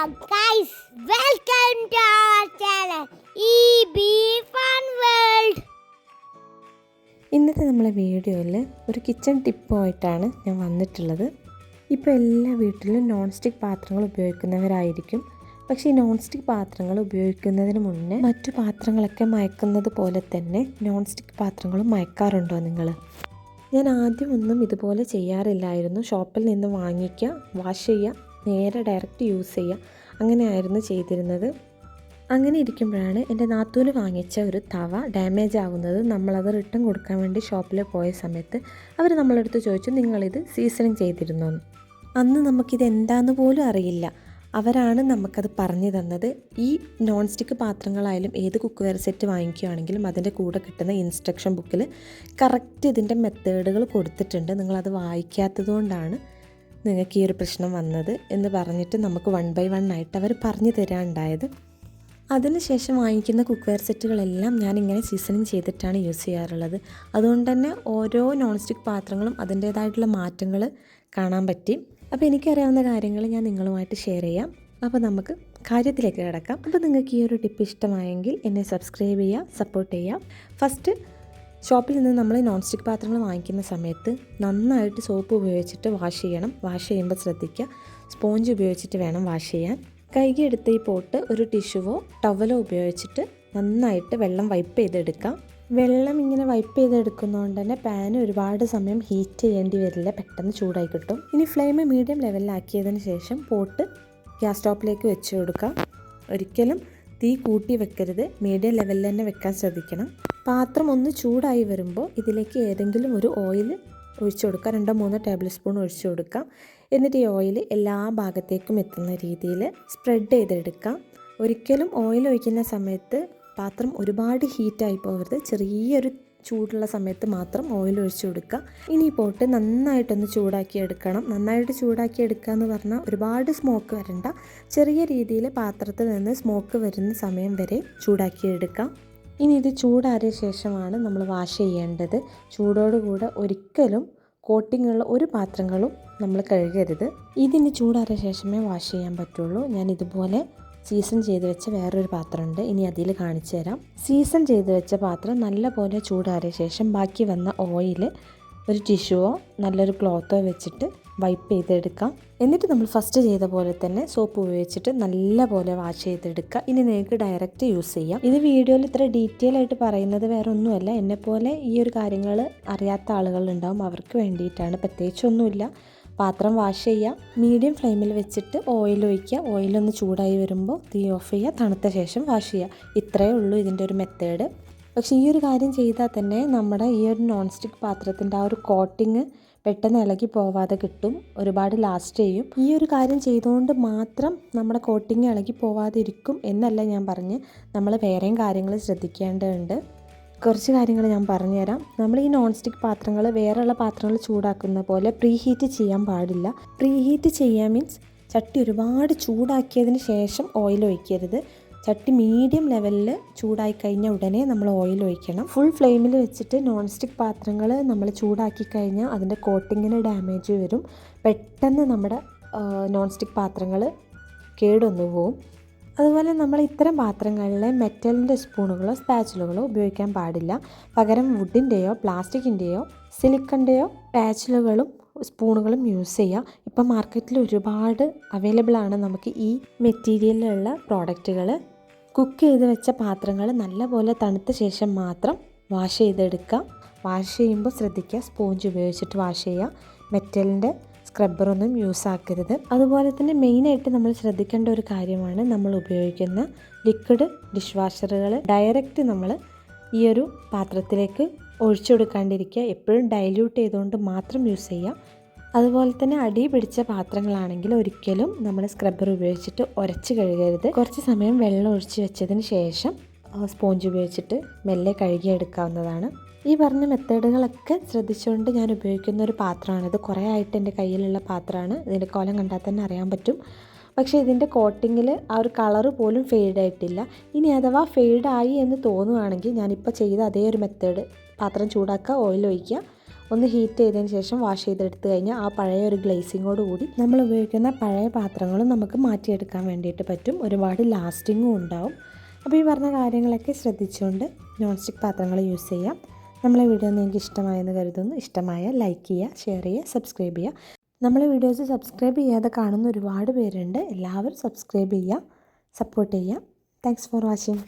guys, welcome to our channel EB Fun World. ഇന്നത്തെ നമ്മളെ വീഡിയോയിൽ ഒരു കിച്ചൺ ടിപ്പുമായിട്ടാണ് ഞാൻ വന്നിട്ടുള്ളത്. ഇപ്പോൾ എല്ലാ വീട്ടിലും നോൺ സ്റ്റിക്ക് പാത്രങ്ങൾ ഉപയോഗിക്കുന്നവരായിരിക്കും. പക്ഷേ ഈ നോൺ സ്റ്റിക്ക് പാത്രങ്ങൾ ഉപയോഗിക്കുന്നതിന് മുന്നേ മറ്റു പാത്രങ്ങളൊക്കെ മയക്കുന്നത് പോലെ തന്നെ നോൺ സ്റ്റിക്ക് പാത്രങ്ങളും മയക്കാറുണ്ടോ നിങ്ങൾ ഞാൻ ആദ്യമൊന്നും ഇതുപോലെ ചെയ്യാറില്ലായിരുന്നു. ഷോപ്പിൽ നിന്ന് വാങ്ങിക്കുക വാഷ് ചെയ്യുക നേരെ ഡയറക്റ്റ് യൂസ് ചെയ്യുക അങ്ങനെയായിരുന്നു ചെയ്തിരുന്നത്. അങ്ങനെ ഇരിക്കുമ്പോഴാണ് എന്റെ നാത്തൂന് വാങ്ങിച്ച ഒരു തവ ഡാമേജ് ആവുന്നത്. നമ്മളത് റിട്ടേൺ കൊടുക്കാൻ വേണ്ടി ഷോപ്പിൽ പോയ സമയത്ത് അവർ നമ്മളടുത്ത് ചോദിച്ചു നിങ്ങളിത് സീസണിങ് ചെയ്തിരുന്നോ? അന്ന് നമുക്കിത് എന്താന്ന് പോലും അറിയില്ല. അവരാണ് നമുക്കത് പറഞ്ഞു തന്നത്. ഈ നോൺ സ്റ്റിക്ക് പാത്രങ്ങളായാലും ഏത് കുക്ക് വെയർ സെറ്റ് വാങ്ങിക്കുകയാണെങ്കിലും അതിന്റെ കൂടെ കിട്ടുന്ന ഇൻസ്ട്രക്ഷൻ ബുക്കിൽ കറക്റ്റ് ഇതിന്റെ മെത്തേഡുകൾ കൊടുത്തിട്ടുണ്ട്. നിങ്ങളത് വായിക്കാത്തത് കൊണ്ടാണ്. നിങ്ങൾക്ക് ഈ ഒരു പ്രശ്നം വന്നത് എന്ന് പറഞ്ഞിട്ട് നമുക്ക് വൺ ബൈ വൺ ആയിട്ട് അവർ പറഞ്ഞു തരാനുണ്ടായത്. അതിനുശേഷം വാങ്ങിക്കുന്ന കുക്ക് വെയർ സെറ്റുകളെല്ലാം ഞാനിങ്ങനെ സീസണിങ് ചെയ്തിട്ടാണ് യൂസ് ചെയ്യാറുള്ളത്. അതുകൊണ്ട് തന്നെ ഓരോ നോൺ സ്റ്റിക്ക് പാത്രങ്ങളും അതിന്റേതായിട്ടുള്ള മാറ്റങ്ങൾ കാണാൻ പറ്റി. അപ്പോൾ എനിക്കറിയാവുന്ന കാര്യങ്ങൾ ഞാൻ നിങ്ങളുമായിട്ട് ഷെയർ ചെയ്യാം. അപ്പോൾ നമുക്ക് കാര്യത്തിലേക്ക് കിടക്കാം. അപ്പോൾ നിങ്ങൾക്ക് ഈ ഒരു ടിപ്പ് ഇഷ്ടമായെങ്കിൽ എന്നെ സബ്സ്ക്രൈബ് ചെയ്യുക സപ്പോർട്ട് ചെയ്യുക. ഫസ്റ്റ് ഷോപ്പിൽ നിന്ന് നമ്മൾ നോൺ സ്റ്റിക്ക് പാത്രങ്ങൾ വാങ്ങിക്കുന്ന സമയത്ത് നന്നായിട്ട് സോപ്പ് ഉപയോഗിച്ചിട്ട് വാഷ് ചെയ്യണം. വാഷ് ചെയ്യുമ്പോൾ ശ്രദ്ധിക്കുക. സ്പോഞ്ച് ഉപയോഗിച്ചിട്ട് വേണം വാഷ് ചെയ്യാൻ. കൈകി എടുത്ത് ഈ പോട്ട് ഒരു ടിഷ്യൂവോ ടവലോ ഉപയോഗിച്ചിട്ട് നന്നായിട്ട് വെള്ളം വൈപ്പ് ചെയ്തെടുക്കാം. വെള്ളം ഇങ്ങനെ വൈപ്പ് ചെയ്തെടുക്കുന്നതുകൊണ്ട് തന്നെ പാൻ ഒരുപാട് സമയം ഹീറ്റ് ചെയ്യേണ്ടി വരില്ല. പെട്ടെന്ന് ചൂടായി കിട്ടും. ഇനി ഫ്ലെയിം മീഡിയം ലെവലിലാക്കിയതിന് ശേഷം പോട്ട് ഗ്യാസ് സ്റ്റോപ്പിലേക്ക് വെച്ച് കൊടുക്കാം. ഒരിക്കലും തീ കൂട്ടി വെക്കരുത്. മീഡിയം ലെവലിൽ തന്നെ വെക്കാൻ ശ്രദ്ധിക്കണം. പാത്രം ഒന്ന് ചൂടായി വരുമ്പോൾ ഇതിലേക്ക് ഏതെങ്കിലും ഒരു ഓയിൽ ഒഴിച്ചു കൊടുക്കുക രണ്ടോ മൂന്നോ ടേബിൾ സ്പൂൺ ഒഴിച്ചു കൊടുക്കാം. എന്നിട്ട് ഈ ഓയിൽ എല്ലാ ഭാഗത്തേക്കും എത്തുന്ന രീതിയിൽ സ്പ്രെഡ് ചെയ്തെടുക്കാം. ഒരിക്കലും ഓയിൽ ഒഴിക്കുന്ന സമയത്ത് പാത്രം ഒരുപാട് ഹീറ്റായി പോകരുത്. ചെറിയൊരു ചൂടുള്ള സമയത്ത് മാത്രം ഓയിൽ ഒഴിച്ചു കൊടുക്കുക. ഇനി പോട്ട് നന്നായിട്ടൊന്ന് ചൂടാക്കി എടുക്കണം. നന്നായിട്ട് ചൂടാക്കി എടുക്കുക എന്ന് പറഞ്ഞാൽ ഒരുപാട് സ്മോക്ക് വരണ്ട. ചെറിയ രീതിയിൽ പാത്രത്തിൽ നിന്ന് സ്മോക്ക് വരുന്ന സമയം വരെ ചൂടാക്കി എടുക്കാം. ഇനി ഇത് ചൂടാറിയ ശേഷമാണ് നമ്മൾ വാഷ് ചെയ്യേണ്ടത്. ചൂടോടുകൂടെ ഒരിക്കലും കോട്ടിങ്ങുള്ള ഒരു പാത്രങ്ങളും നമ്മൾ കഴുകരുത്. ഇതിന് ചൂടാറിയ ശേഷമേ വാഷ് ചെയ്യാൻ പറ്റുള്ളൂ. ഞാൻ ഇതുപോലെ സീസൺ ചെയ്ത് വെച്ച വേറൊരു പാത്രമുണ്ട്. ഇനി അതിൽ കാണിച്ചു തരാം. സീസൺ ചെയ്ത് വെച്ച പാത്രം നല്ലപോലെ ചൂടാറിയ ശേഷം ബാക്കി വന്ന ഓയിൽ ഒരു ടിഷ്യൂവോ നല്ലൊരു ക്ലോത്തോ വെച്ചിട്ട് വൈപ്പ് ചെയ്തെടുക്കാം. എന്നിട്ട് നമ്മൾ ഫസ്റ്റ് ചെയ്ത പോലെ തന്നെ സോപ്പ് ഉപയോഗിച്ചിട്ട് നല്ലപോലെ വാഷ് ചെയ്തെടുക്കുക. ഇനി നിങ്ങൾക്ക് ഡയറക്റ്റ് യൂസ് ചെയ്യാം. ഇത് വീഡിയോയിൽ ഇത്ര ഡീറ്റെയിൽ ആയിട്ട് പറയുന്നത് വേറെ ഒന്നുമല്ല എന്നെപ്പോലെ ഈ ഒരു കാര്യങ്ങൾ അറിയാത്ത ആളുകളുണ്ടാവും. അവർക്ക് വേണ്ടിയിട്ടാണ്. പ്രത്യേകിച്ചൊന്നുമില്ല പാത്രം വാഷ് ചെയ്യുക മീഡിയം ഫ്ലെയിമിൽ വെച്ചിട്ട് ഓയിൽ ഒഴിക്കുക. ഓയിലൊന്ന് ചൂടായി വരുമ്പോൾ തീ ഓഫ് ചെയ്യുക. തണുത്ത ശേഷം വാഷ് ചെയ്യുക. ഇത്രയേ ഉള്ളൂ ഇതിന്റെ ഒരു മെത്തേഡ് പക്ഷേ ഈ ഒരു കാര്യം ചെയ്താൽ തന്നെ നമ്മുടെ ഈ ഒരു നോൺ സ്റ്റിക്ക് പാത്രത്തിന്റെ ആ ഒരു കോട്ടിങ് പെട്ടെന്ന് ഇളകി പോവാതെ കിട്ടും. ഒരുപാട് ലാസ്റ്റ് ചെയ്യും. ഈ ഒരു കാര്യം ചെയ്തുകൊണ്ട് മാത്രം നമ്മുടെ കോട്ടിങ് ഇളകി പോവാതെ ഇരിക്കും എന്നല്ല ഞാൻ പറഞ്ഞ് നമ്മൾ വേറെയും കാര്യങ്ങൾ ശ്രദ്ധിക്കേണ്ടതുണ്ട്. കുറച്ച് കാര്യങ്ങൾ ഞാൻ പറഞ്ഞുതരാം. നമ്മൾ ഈ നോൺ സ്റ്റിക്ക് പാത്രങ്ങൾ വേറെയുള്ള പാത്രങ്ങൾ ചൂടാക്കുന്ന പോലെ പ്രീ ഹീറ്റ് ചെയ്യാൻ പാടില്ല. പ്രീ ഹീറ്റ് ചെയ്യാൻ മീൻസ് ചട്ടി ഒരുപാട് ചൂടാക്കിയതിന് ശേഷം ഓയിൽ ഒഴിക്കരുത്. ചട്ടി മീഡിയം ലെവലിൽ ചൂടായി കഴിഞ്ഞ ഉടനെ നമ്മൾ ഓയിൽ ഒഴിക്കണം. ഫുൾ ഫ്ലെയിമിൽ വെച്ചിട്ട് നോൺ സ്റ്റിക്ക് പാത്രങ്ങൾ നമ്മൾ ചൂടാക്കി കഴിഞ്ഞാൽ അതിന്റെ കോട്ടിങ്ങിന് ഡാമേജ് വരും. പെട്ടെന്ന് നമ്മുടെ നോൺ സ്റ്റിക്ക് പാത്രങ്ങൾ കേടൊന്നു പോവും. അതുപോലെ നമ്മൾ ഇത്തരം പാത്രങ്ങളിൽ മെറ്റലിന്റെ സ്പൂണുകളോ സ്പാച്ചുലുകളോ ഉപയോഗിക്കാൻ പാടില്ല. പകരം വുഡിന്റെയോ പ്ലാസ്റ്റിക്കിന്റെയോ സിലിക്കന്റെയോ പാച്ചിലുകളും സ്പൂണുകളും യൂസ് ചെയ്യുക ഇപ്പം മാർക്കറ്റിൽ ഒരുപാട് അവൈലബിൾ ആണ് നമുക്ക് ഈ മെറ്റീരിയലിലുള്ള പ്രോഡക്റ്റുകൾ. കുക്ക് ചെയ്ത് വെച്ച പാത്രങ്ങൾ നല്ലപോലെ തണുത്ത ശേഷം മാത്രം വാഷ് ചെയ്തെടുക്കുക. വാഷ് ചെയ്യുമ്പോൾ ശ്രദ്ധിക്കുക സ്പോഞ്ച് ഉപയോഗിച്ചിട്ട് വാഷ് ചെയ്യുക. മെറ്റലിന്റെ സ്ക്രബ്ബറൊന്നും യൂസ് ആക്കരുത് അതുപോലെ തന്നെ മെയിനായിട്ട് നമ്മൾ ശ്രദ്ധിക്കേണ്ട ഒരു കാര്യമാണ് നമ്മൾ ഉപയോഗിക്കുന്ന ലിക്വിഡ് ഡിഷ് വാഷറുകൾ ഡയറക്റ്റ് നമ്മൾ ഈ ഒരു പാത്രത്തിലേക്ക് ഒഴിച്ചു കൊടുക്കാണ്ടിരിക്കുക. എപ്പോഴും ഡൈല്യൂട്ട് ചെയ്തുകൊണ്ട് മാത്രം യൂസ് ചെയ്യുക. അതുപോലെ തന്നെ അടി പിടിച്ച പാത്രങ്ങളാണെങ്കിൽ ഒരിക്കലും നമ്മൾ സ്ക്രബ്ബർ ഉപയോഗിച്ചിട്ട് ഉരച്ച് കഴുകരുത്. കുറച്ച് സമയം വെള്ളം ഒഴിച്ച് വെച്ചതിന് ശേഷം സ്പോഞ്ച് ഉപയോഗിച്ചിട്ട് മെല്ലെ കഴുകിയെടുക്കാവുന്നതാണ്. ഈ പറഞ്ഞ മെത്തേഡുകളൊക്കെ ശ്രദ്ധിച്ചുകൊണ്ട് ഞാൻ ഉപയോഗിക്കുന്ന ഒരു പാത്രമാണ്. ഇത് കുറേ ആയിട്ട് എന്റെ കയ്യിലുള്ള പാത്രമാണ്. ഇതിന്റെ കോലം കണ്ടാൽ തന്നെ അറിയാൻ പറ്റും. പക്ഷേ ഇതിന്റെ കോട്ടിങ്ങിൽ ആ ഒരു കളറ് പോലും ഫെയ്ഡായിട്ടില്ല ഇനി അഥവാ ഫെയ്ഡായി എന്ന് തോന്നുവാണെങ്കിൽ ഞാനിപ്പോൾ ചെയ്ത അതേ ഒരു മെത്തേഡ്. പാത്രം ചൂടാക്കുക ഓയിൽ ഒഴിക്കുക ഒന്ന് ഹീറ്റ് ചെയ്തതിന് ശേഷം വാഷ് ചെയ്തെടുത്ത് കഴിഞ്ഞാൽ ആ പഴയ ഒരു ഗ്ലേസിങ്ങോട് കൂടി നമ്മൾ ഉപയോഗിക്കുന്ന പഴയ പാത്രങ്ങളും നമുക്ക് മാറ്റിയെടുക്കാൻ വേണ്ടിയിട്ട് പറ്റും. ഒരുപാട് ലാസ്റ്റിങ്ങും ഉണ്ടാവും. അപ്പോൾ ഈ പറഞ്ഞ കാര്യങ്ങളൊക്കെ ശ്രദ്ധിച്ചുകൊണ്ട് നോൺ സ്റ്റിക്ക് പാത്രങ്ങൾ യൂസ് ചെയ്യാം. നമ്മളെ വീഡിയോ നിങ്ങൾക്ക് ഇഷ്ടമായെന്ന് കരുതുന്നു. ഇഷ്ടമായ ലൈക്ക് ചെയ്യുക ഷെയർ ചെയ്യുക സബ്സ്ക്രൈബ് ചെയ്യുക. നമ്മളെ വീഡിയോസ് സബ്സ്ക്രൈബ് ചെയ്യാതെ കാണുന്ന ഒരുപാട് പേരുണ്ട്. എല്ലാവരും സബ്സ്ക്രൈബ് ചെയ്യുക സപ്പോർട്ട് ചെയ്യുക. Thanks for watching